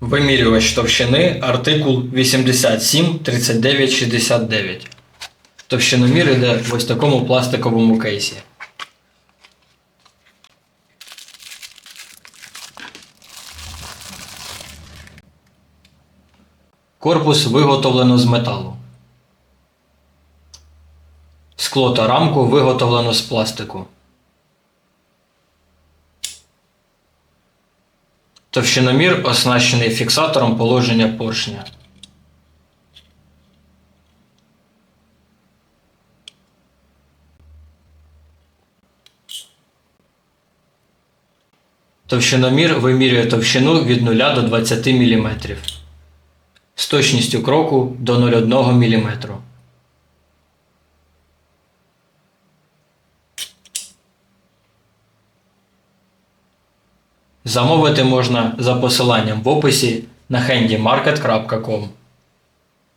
Вимірювач товщини артикул 87 39 69. Товщиномір йде в ось такому пластиковому кейсі. Корпус виготовлено з металу. Скло та рамку виготовлено з пластику. Товщиномір оснащений фіксатором положення поршня. Товщиномір вимірює товщину від 0 до 20 мм. З точністю кроку до 0,1 мм. Замовити можна за посиланням в описі на handymarket.com.